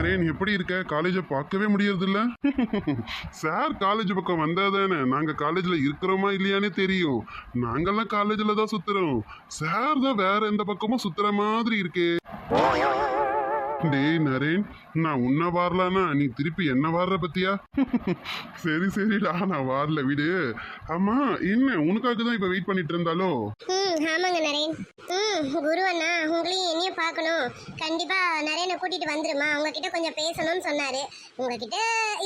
நரேன் எப்படி இருக்க? காலேஜை பார்க்கவே முடியறது இல்ல சார் காலேஜ் பக்கம் வந்தாதானே? நாங்க காலேஜ்ல இருக்கிறோமா இல்லையானே தெரியும். நாங்கெல்லாம் காலேஜ்ல தான் சுத்துறோம். சார் தான் வேற எந்த பக்கமும் சுத்துற மாதிரி இருக்கே. டேய் நரேன் நான் உன்னை வாரலானா? நீ திருப்பி என்ன வாடுற பத்தியா? சரி சரிடா நான் வரல விடு. ஆமா என்ன உனக்காக தான் இப்ப வெயிட் பண்ணிட்டு இருந்தாலோ? ம் ஆமாங்க நரேன். ம் குரு அண்ணா உங்களையும் என்னையும் பார்க்கணும். கண்டிப்பா நரேனை கூட்டிட்டு வந்துருமா. உங்ககிட்ட கொஞ்சம் பேசணும்னு சொன்னாரு. உங்ககிட்ட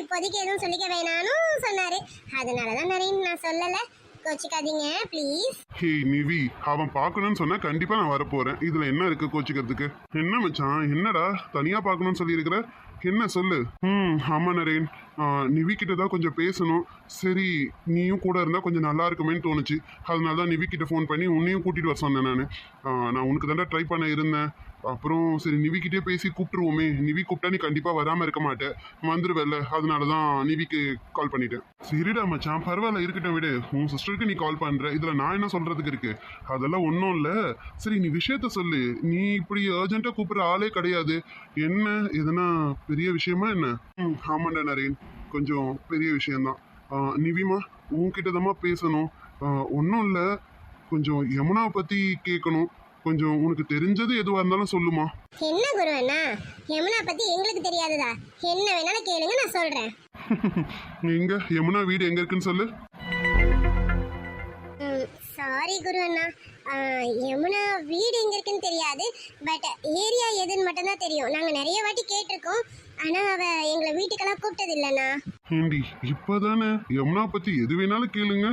இப்போதைக்கு எதுவும் சொல்லிக்க வேணாம்னு சொன்னாரு. அதனால தான் நரேன் நான் சொல்லலை. கோச்சிக்காதீங்க ப்ளீஸ் ஹே நிவி அவன் பார்க்கணும்னு சொன்னா கண்டிப்பா நான் வரப்போறேன். இதுல என்ன இருக்கு கோச்சிக்கிறதுக்கு? என்ன மச்சான்? என்னடா? தனியா பார்க்கணும்னு சொல்லியிருக்கிற? என்ன சொல்லு? ம். ஆமா நரேன். ஆ, நிவி கிட்ட தான் கொஞ்சம் பேசணும். சரி நீயும் கூட இருந்தா கொஞ்சம் நல்லா இருக்குமேன்னு தோணுச்சு. அதனால தான் நிவி கிட்ட ஃபோன் பண்ணி உன்னையும் கூட்டிட்டு வர சொன்னேன் நான். நான் உனக்கு தாண்டா ட்ரை பண்ண இருந்தேன். அப்புறம் சரி நிவிக்கிட்டே பேசி கூப்பிட்டுருவோமே. நிவி கூப்பிட்டா நீ கண்டிப்பா வராம இருக்க மாட்டேன் வந்துருவல்ல. அதனால தான் நிவிக்கு கால் பண்ணிட்டேன். சரிடா மச்சான். பரவாயில்ல இருக்கட்டும் விடு. உன் சிஸ்டருக்கு நீ கால் பண்ற. இதுல நான் என்ன சொல்றதுக்கு இருக்கு? அதெல்லாம் ஒன்றும் இல்ல. சரி நீ விஷயத்த சொல்லு. நீ இப்படி அர்ஜென்ட்டா கூப்பிடுற ஆளே கிடையாது. என்ன? எதனா பெரிய விஷயமா என்ன? ம். ஆமாண்டா நரேன். கொஞ்சம் பெரிய விஷயம்தான். நிவிமா உன்கிட்ட தாம்மா பேசணும் ஒன்றும் இல்லை. கொஞ்சம் யமுனாவை பற்றி கேட்கணும் கொஞ்சம் உனக்கு தெரிஞ்சது எதுவாக இருந்தாலும் சொல்லுமா. என்ன குரு அண்ணா? யமுனா பத்தி எங்களுக்கு தெரியாததா என்ன வேணாலும் கேளுங்க நான் சொல்றேன். எங்க? யமுனா வீடு எங்க இருக்குன்னு சொல்லு. சாரி குரு அண்ணா. யமுனா வீடு எங்க இருக்குன்னு தெரியாது. பட் ஏரியா எதுன்னு மட்டும்தான் தெரியும். நாங்க நிறைய வாட்டி கேட்டிருக்கோம். ஆனா அவ எங்களை வீட்டுக்கெல்லாம் கூப்பிட்டது இல்லைண்ணா. ஏண்டி இப்பதானே? யமுனா பத்தி எது வேணாலும் கேளுங்க.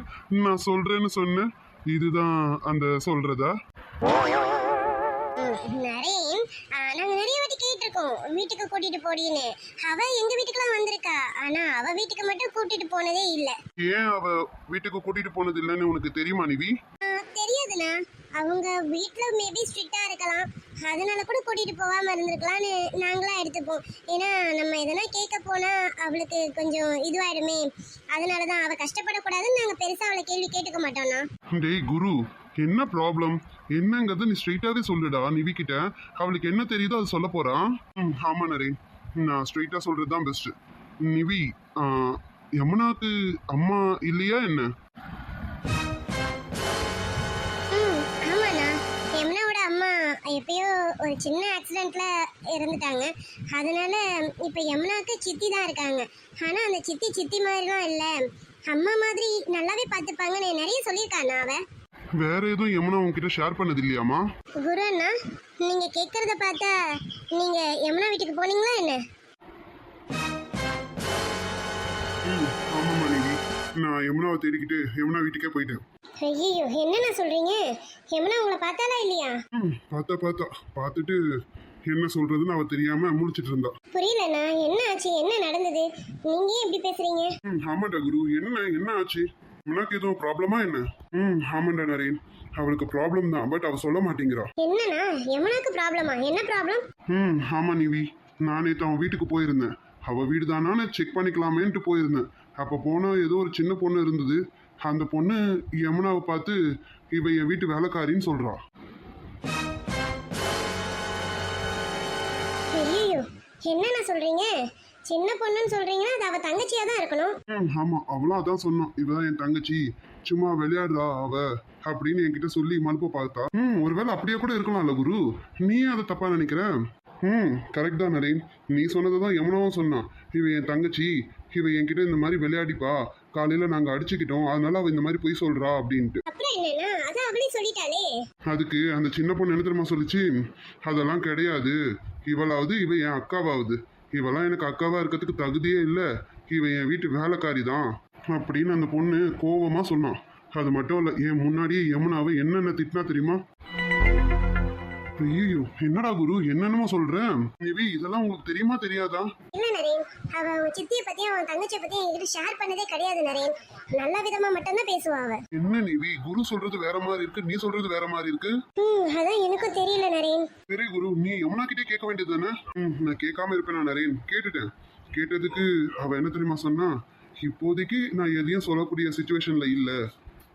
நான் சொல்றேன்னு சொன்னேன் இதுதான் அந்த சொல்றதா? நரேன் நாங்க நிறைய வாட்டி கேட்டிருக்கோம். வீட்டுக்கு கூட்டிட்டு போடின்னு. அவ எங்க வீட்டுக்கெல்லாம் வந்திருக்கா. ஆனா அவ வீட்டுக்கு மட்டும் கூட்டிட்டு போனதே இல்ல. ஏன் அவ வீட்டுக்கு கூட்டிட்டு போனது இல்லைன்னு உனக்கு தெரியுமா நிவி? தெரியாதுண்ணா. அவங்க வீட்டில் மேபி ஸ்ட்ரிக்டாக இருக்கலாம். அதனால கூட கூட்டிகிட்டு போகாமல் இருந்திருக்கலாம்னு நாங்களாம் எடுத்துப்போம். ஏன்னா நம்ம எதனா கேட்க போனால் அவளுக்கு கொஞ்சம் இதுவாயிடுமே. அதனால தான் அவள் கஷ்டப்படக்கூடாதுன்னு நாங்கள் பெருசாக அவளை கேள்வி கேட்டுக்க மாட்டோம்னா டேய் குரு என்ன ப்ராப்ளம் என்னங்கிறது நீ ஸ்ட்ரெயிட்டாகவே சொல்லுடா நிவிக்கிட்ட. அவளுக்கு என்ன தெரியுதோ அது சொல்ல போகிறான் ம் ஆமாம் நரேன். நான் ஸ்ட்ரெயிட்டாக சொல்கிறது தான் பெஸ்ட் நிவி யமுனாவுக்கு அம்மா இல்லையா என்ன? எப்பயோ ஒரு சின்ன ஆக்சிடெண்ட்ல இறந்துட்டாங்க. அதனால இப்போ யமுனாக்கு சித்தி தான் இருக்காங்க. ஆனா அந்த சித்தி சித்தி மாதிரிலாம் இல்லை. அம்மா மாதிரி நல்லாவே பார்த்துப்பாங்கன்னு நிறைய சொல்லியிருக்காண்ணா அவ வேற எதுவும் யமுனா உன்கிட்ட ஷேர் பண்ணது இல்லையாமா குரு அண்ணா நீங்க கேட்கறத பார்த்தா நீங்க யமுனா வீட்டுக்கு போனீங்களா என்ன? நான் யமுனாவை தேடிக்கிட்டு யமுனா வீட்டுக்கே போயிட்டேன். ஐயோ என்னண்ணா சொல்றீங்க? யமுனா உங்களை பார்த்தாலா இல்லையா? ம் பார்த்தா பார்த்தா. பார்த்துட்டு என்ன சொல்றதுன்னு அவ தெரியாம முழிச்சிட்டு இருந்தா. புரியலண்ணா என்ன ஆச்சு? என்ன நடந்தது? நீங்க ஏன் இப்படி பேசுறீங்க? ம் ஆமாண்டா குரு. என்ன என்ன ஆச்சு? உனக்கு எதுவும் ப்ராப்ளமா என்ன? ம் ஆமாண்டா நரேன். அவளுக்கு ப்ராப்ளம் தான் பட் அவ சொல்ல மாட்டேங்கிறா. என்னண்ணா? யமுனாக்கு ப்ராப்ளமா என்ன ப்ராப்ளம் ம் ஆமா நிவி. நான் அவன் வீட்டுக்கு போயிருந்தேன். அவ வீடு தானான்னு செக் பண்ணிக்கலாமேன்ட்டு போயிருந்தேன். அப்போ போனால் ஏதோ ஒரு சின்ன பொண்ணு இருந்தது. அந்த பொண்ணு யமுனாவை பார்த்து இவ என் வீட்டு வேலைக்காரின்னு சொல்றா. ஐயோ என்னண்ணா சொல்றீங்க? சின்ன பொண்ணுன்னு சொல்றீங்கன்னா அது அவ தங்கச்சியா தான் இருக்கணும். ம் ஆமா அவளும் அதான் சொன்னான் இவதான் என் தங்கச்சி. சும்மா விளையாடுறா அவ அப்படின்னு என்கிட்ட சொல்லி மனுப்ப பார்த்தா. ம் ஒருவேளை அப்படியே கூட இருக்கலாம்ல குரு. நீ அதை தப்பா நினைக்கிற? ம் கரெக்ட் தான் நரேன். நீ சொன்னதை தான் யமுனாவும் சொன்னான். இவ என் தங்கச்சி இவ என்கிட்ட இந்த மாதிரி விளையாடிப்பா. காலையில நாங்க அடிச்சுக்கிட்டோம். அதனால அவ இந்த மாதிரி பொய் சொல்றா அப்படின்ட்டு. அதுக்கு அந்த சின்ன பொண்ணு என்ன தெரியுமா சொல்லுச்சு? அதெல்லாம் கிடையாது. இவளாவது இவ என் அக்காவாவது. இவெல்லாம் எனக்கு அக்காவா இருக்கிறதுக்கு தகுதியே இல்லை. இவ என் வீட்டு வேலைக்காரி தான் அப்படின்னு அந்த பொண்ணு கோவமா சொன்னான். அது மட்டும் இல்லை என் முன்னாடியே யமுனாவை என்னென்ன திட்டினா தெரியுமா? ஐயோ என்னடா குரு என்னென்னமோ சொல்றேன் நிவி இதெல்லாம் உங்களுக்கு தெரியுமா தெரியாதா? இல்ல நரேன் அவ அவன் சித்தியை பத்தியும் அவன் தங்கச்சியை பத்தியும் என்கிட்ட ஷேர் பண்ணதே கிடையாது நரேன். நல்ல விதமா மட்டும்தான் பேசுவா அவ. என்ன நிவி குரு சொல்றது வேற மாதிரி இருக்கு நீ சொல்றது வேற மாதிரி இருக்கு? ம் அதான் எனக்கும் தெரியல நரேன். சரி குரு நீ யமுனா கிட்டே கேட்க வேண்டியது தானே? ம் நான் கேட்காம இருப்பேன் நான் நரேன்? கேட்டுட்டேன். கேட்டதுக்கு அவ என்ன தெரியுமா சொன்னா இப்போதைக்கு நான் எதையும் சொல்லக்கூடிய சுச்சுவேஷன்ல இல்ல.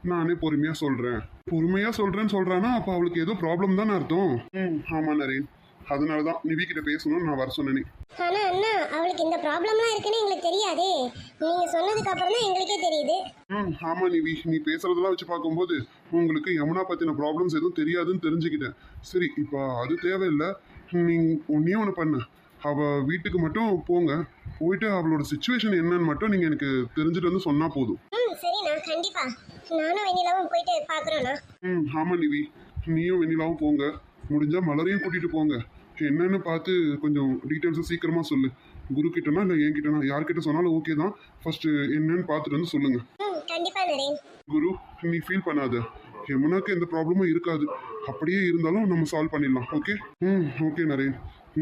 நானே பொறுமையா சொல்றேன். பொறுமையா சொல்றேன்னு சொல்றானா அப்ப அவளுக்கு ஏதோ ப்ராப்ளம் தானே அர்த்தம்? ம் ஆமா நரேன். அதனால தான் நிவி கிட்ட பேசணும்னு நான் வர சொன்னேனே. ஆனா அண்ணா அவளுக்கு இந்த ப்ராப்ளம்லாம் இருக்குன்னு எங்களுக்கு தெரியாதே. நீங்க சொன்னதுக்கு அப்புறம் தான் எங்களுக்கே தெரியுது. ம் ஆமா நிவி. நீ பேசுறதெல்லாம் வச்சு பார்க்கும்போது உங்களுக்கு யமுனா பத்தின ப்ராப்ளம்ஸ் எதுவும் தெரியாதுன்னு தெரிஞ்சுக்கிட்டேன். சரி இப்போ அது தேவையில்லை. நீ ஒன்னே ஒன்று பண்ணு. அவ வீட்டுக்கு மட்டும் போங்க. போயிட்டு அவளோட சுச்சுவேஷன் என்னன்னு மட்டும் நீங்க எனக்கு தெரிஞ்சுட்டு வந்து சொன்னா போதும். ம் சரிண்ணா. கண்டிப்பா. நானும் வெண்ணிலாவும் போயிட்டு பார்க்குறோண்ணா ம் ஆமா நிவி. நீயும் வெண்ணிலாவும் போங்க. முடிஞ்சா மலரையும் கூட்டிட்டு போங்க. என்னன்னு பார்த்து கொஞ்சம் டீட்டெயில்ஸை சீக்கிரமா சொல்லு. குரு கிட்டனா இல்லை என்கிட்டனா? யார்கிட்ட சொன்னாலும் ஓகே தான். ஃபர்ஸ்ட் என்னன்னு பார்த்துட்டு வந்து சொல்லுங்க. கண்டிப்பா நரேன் குரு நீ ஃபீல் பண்ணாத. யமுனாக்கு எந்த ப்ராப்ளமும் இருக்காது. அப்படியே இருந்தாலும் நம்ம சால்வ் பண்ணிடலாம். ஓகே ம் ஓகே நரேன்.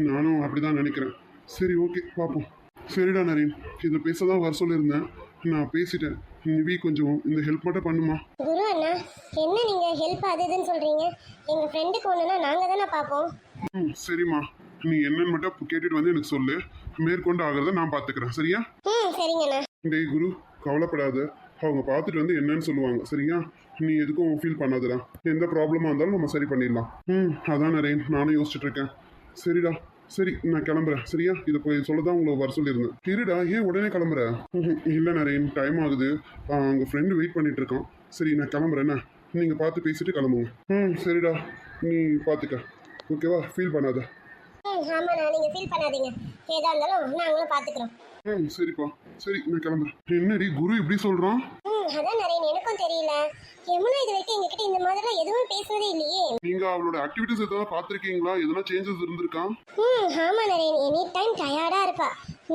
நானும் அப்படிதான் நினைக்கிறேன். சரி ஓகே பார்ப்போம். சரிடா நரேன். இதை பேச தான் வர சொல்லியிருந்தேன். நான் பேசிட்டேன். நிவி கொஞ்சம் இந்த ஹெல்ப் மட்டும் பண்ணுமா? குரு அண்ணா என்ன நீங்க ஹெல்ப் அது இதுன்னு சொல்றீங்க? எங்க ஃப்ரெண்டுக்கு ஒண்ணுனா நாங்க தானே பார்ப்போம். ம் சரிம்மா. நீ என்னன்னு மட்டும் கேட்டுட்டு வந்து எனக்கு சொல்லு. மேற்கொண்டு ஆகிறத நான் பார்த்துக்கிறேன் சரியா? ம் சரிங்கண்ணா டேய் குரு கவலைப்படாத. அவங்க பார்த்துட்டு வந்து என்னன்னு சொல்லுவாங்க சரியா? நீ எதுக்கும் ஃபீல் பண்ணாதடா. எந்த ப்ராப்ளமாக இருந்தாலும் நம்ம சரி பண்ணிடலாம். ம் அதான் நரேன். நானும் யோசிச்சுட்டு இருக்கேன். சரிடா. சரி நான் கிளம்புறேன். சரியா? இதை போய் சொல்ல தான் உங்களை வர சொல்லியிருந்தேன். இருடா ஏன் உடனே கிளம்புற. இல்லை நரேன் டைம் ஆகுது. அவங்க ஃப்ரெண்டு வெயிட் பண்ணிட்டு இருக்கான். சரி நான் கிளம்புறேன். என்ன? நீங்கள் பார்த்து பேசிட்டு கிளம்புங்க. ம் சரிடா. நீ பார்த்துக்க ஓகேவா ஃபீல் பண்ணாத. ஆமாண்ணா. நீங்க ஃபீல் பண்ணாதீங்க. ஏதா இருந்தாலும் நாங்களும் பார்த்துக்குறோம் ம் சரிப்பா. சரி நான் கிளம்புறேன். என்னடி குரு இப்படி சொல்கிறான் அதான் நரேன் எனக்கும் தெரியல. யமுனா இது வரைக்கும் எங்ககிட்ட இந்த மாதிரிலாம் எதுவும் பேசுனதே இல்லையே. நீங்க அவளோட ஆக்டிவிட்டிஸ் எதாவது பார்த்துருக்கீங்களா? எதனா சேஞ்சஸ் இருந்திருக்கா? ம் ஆமா நரேன். எனி டைம் டயர்டா இருப்பா.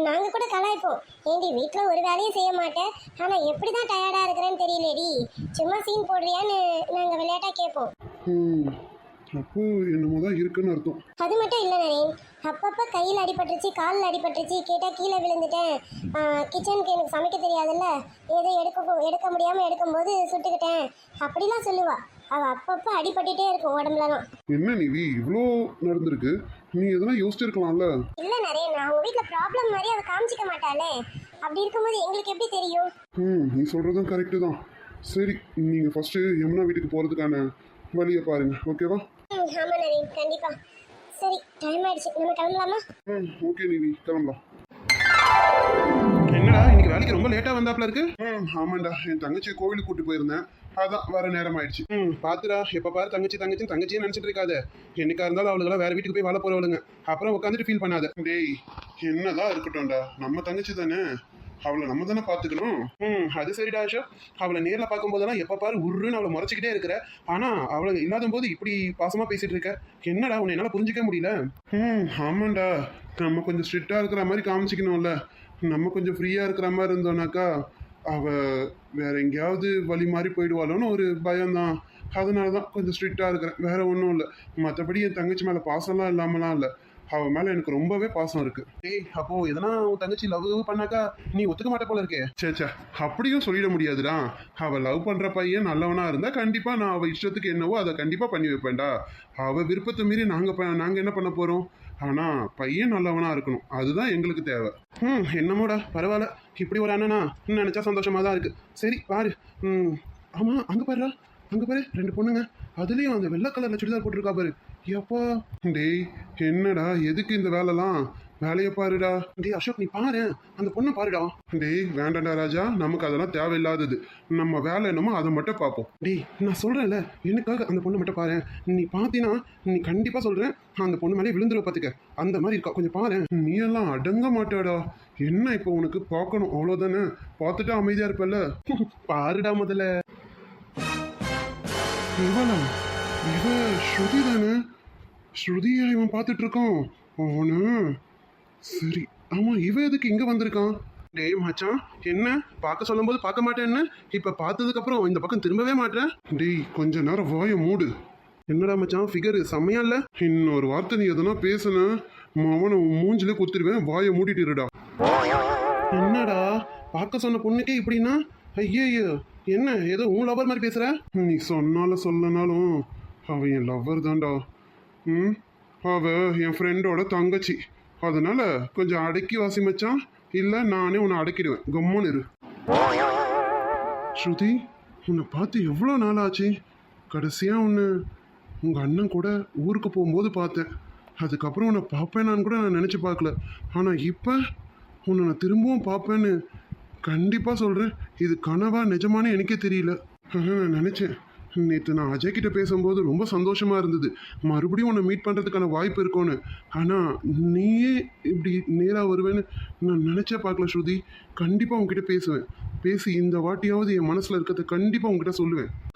நாங்க கூட கலாய்ப்போம். ஏண்டி வீட்ல ஒரு வேலையும் செய்ய மாட்டேன் ஆனா எப்படி தான் டயர்டா இருக்கிறேன்னு தெரியலடி. சும்மா சீன் போடுறியான்னு நாங்க விளையாட்டா கேட்போம். ம். அப்போ என்னமோ தான் இருக்குன்னு அர்த்தம். அது மட்டும் இல்லை நரேன். அப்பப்போ கையில் அடிபட்டுருச்சு காலில் அடிபட்டுருச்சு கேட்டால் கீழே விழுந்துட்டேன். கிச்சனுக்கு எனக்கு சமைக்க தெரியாதுல்ல. ஏதோ எடுக்க எடுக்க முடியாமல் எடுக்கும்போது சுட்டுக்கிட்டேன். அப்படிலாம் சொல்லுவா. அவள் அப்பப்போ அடிபட்டுட்டே இருக்கும் உடம்புலலாம். என்ன நிவி இவ்வளோ நடந்திருக்கு? நீ எதனா யோசிச்சிருக்கலாம்ல? இல்லை நரேன் அவங்க வீட்டில் ப்ராப்ளம் மாதிரி அவள் காமிச்சிக்க மாட்டாளே. அப்படி இருக்கும்போது எங்களுக்கு எப்படி தெரியும்? ம் நீ சொல்கிறதும் கரெக்டு தான். சரி நீங்கள் ஃபஸ்ட்டு யமுனா வீட்டுக்கு போகிறதுக்கான வழியை பாருங்க ஓகேவா ஆமாம் நரேன் கண்டிப்பாக சரி டைம் ஆயிடுச்சு. நம்ம கிளம்பலாமா? ம் ஓகே நிவி கிளம்பலாம். என்னடா இன்னைக்கு வேலைக்கு ரொம்ப லேட்டா வந்தாப்ல இருக்கு? ம் ஆமாண்டா. என் தங்கச்சியை கோவிலுக்கு கூட்டி போயிருந்தேன். அதான் வர நேரம் ஆயிடுச்சு. ம். பாத்துடா எப்ப பாரு தங்கச்சி தங்கச்சி தங்கச்சியே நினைச்சிட்டு இருக்காத. என்னைக்கா இருந்தாலும் அவளுக்கு வேற வீட்டுக்கு போய் வாழ போறவளுங்க. அப்புறம் உட்காந்துட்டு ஃபீல் பண்ணாத. டேய் என்னதான் இருக்கட்டும்டா. நம்ம தங்கச்சி தானே? அவளை நம்ம தானே பார்த்துக்கணும்? ம் அது சரிடா அசோக். அவளை நேரில் பார்க்கும்போதெல்லாம் எப்போ பாரு உருன்னு அவளை முறைச்சிக்கிட்டே இருக்கிற. ஆனால் அவளை இல்லாத போது இப்படி பாசமாக பேசிகிட்டு இருக்க. என்னடா உன்னை என்னால் புரிஞ்சிக்க முடியல? ம் ஆமாண்டா. நம்ம கொஞ்சம் ஸ்ட்ரிக்டாக இருக்கிற மாதிரி காமிச்சிக்கணும்ல. நம்ம கொஞ்சம் ஃப்ரீயாக இருக்கிற மாதிரி இருந்தோம்னாக்கா அவள் வேற எங்கேயாவது வழி மாதிரி போயிடுவாளோன்னு ஒரு பயம்தான். அதனால தான் கொஞ்சம் ஸ்ட்ரிக்டாக இருக்கிறேன். வேற ஒன்றும் இல்லை. மற்றபடி என் தங்கச்சி மேலே பாசம்லாம் இல்லாமலாம் இல்லை. அவள் மேலே எனக்கு ரொம்பவே பாசம் இருக்கு. ஏய் அப்போ எதனா உன் தங்கச்சி லவ் பண்ணாக்கா நீ ஒத்துக்க மாட்ட போல இருக்கே. சே அப்படியும் சொல்லிட முடியாதுடா. அவள் லவ் பண்ணுற பையன் நல்லவனா இருந்தால் கண்டிப்பாக நான் அவள் இஷ்டத்துக்கு என்னவோ அதை கண்டிப்பாக பண்ணி வைப்பேன்டா. அவள் விருப்பத்தை மீறி நாங்கள் நாங்கள் என்ன பண்ண போகிறோம் ஆனால் பையன் நல்லவனா இருக்கணும். அதுதான் எங்களுக்கு தேவை. ம் என்னமோடா பரவாயில்ல. இப்படி ஒரு அண்ணனா நினைச்சா சந்தோஷமா தான் இருக்கு. சரி பாரு. ம் ஆமா அங்க பாருடா. அங்க பாரு ரெண்டு பொண்ணுங்க. அதுலயும் அந்த வெள்ளை கலர்ல சுடிதார் போட்டிருக்கா பாரு. எப்பா? டேய் என்னடா எதுக்கு இந்த வேலைலாம்? வேலையை பாருடா. டேய் அசோக் நீ பாரு. அந்த பொண்ணை பாருடா. டேய் வேண்டாடா ராஜா. நமக்கு அதெல்லாம் தேவையில்லாதது. நம்ம வேலை என்னமோ அதை மட்டும் பார்ப்போம். டேய் நான் சொல்றேன்ல. எனக்காக அந்த பொண்ணை மட்டும் பாரு. நீ பார்த்தீங்கன்னா நீ கண்டிப்பா சொல்றேன். அந்த பொண்ணு மேலே விழுந்துருவ பார்த்துக்க அந்த மாதிரி இருக்கா. கொஞ்சம் பாரு. நீ எல்லாம் அடங்க மாட்டாடா. என்ன இப்போ உனக்கு பார்க்கணும்? அவ்வளோதானே பார்த்துட்டு அமைதியாக இருப்பல்ல. பாருடா முதல்ல. இவனா இவ ஸ்ருதி தானே? ஸ்ருதியை இவன் பார்த்துட்டு இருக்கான் அவனு? சரி ஆமாம் இவன் எதுக்கு இங்கே வந்திருக்கான்? டேய் மச்சான் என்ன? பார்க்க சொல்லும்போது பார்க்க மாட்டேன்னு? என்ன இப்போ பார்த்ததுக்கப்புறம் இந்த பக்கம் திரும்பவே மாட்டேன்? டேய் கொஞ்ச நேரம் வாயை மூடு. என்னடா மச்சான் ஃபிகர் செம்மையா இல்லை? இன்னொரு வார்த்தை நீ எதனா பேசுன அவனை மூஞ்சிலே குத்துருவேன் வாயை மூடிட்டுருடா. என்னடா பார்க்க சொன்ன பொண்ணுக்கே இப்படின்னா? ஐயோ என்ன ஏதோ உன் லவர் மாதிரி பேசுற? நீ சொன்னாலும் சொல்லனாலும் அவன் என் லவ்வர் தான்டா. ம்? அவ என் ஃப்ரெண்டோட தங்கச்சி. அதனால கொஞ்சம் அடக்கி வாசி மச்சான். இல்லை நானே உன்னை அடக்கிடுவேன். கம்முன்னு இரு. ஸ்ருதி உன்னை பார்த்து எவ்வளோ நாள் ஆச்சு கடைசியாக உன்னை உங்கள் அண்ணன் கூட ஊருக்கு போகும்போது பார்த்தேன். அதுக்கப்புறம் உன்னை பார்ப்பேனான்னு கூட நான் நினச்சி பார்க்கல. ஆனால் இப்போ உன்னை நான் திரும்பவும் பார்ப்பேன்னு கண்டிப்பாக சொல்கிறேன் இது கனவா நிஜமானே எனக்கே தெரியல. நான் நினச்சேன். நேற்று நான் அஜய் கிட்ட பேசும்போது ரொம்ப சந்தோஷமா இருந்தது. மறுபடியும் உன்னை மீட் பண்ணுறதுக்கான வாய்ப்பு இருக்கும்னு. ஆனால் நீயே இப்படி நேராக வருவேன்னு நான் நினச்சே பார்க்கல ஸ்ருதி. கண்டிப்பாக உங்ககிட்ட பேசுவேன். பேசி இந்த வாட்டியாவது என் மனசில் இருக்கிறத கண்டிப்பாக உங்ககிட்ட சொல்லுவேன்.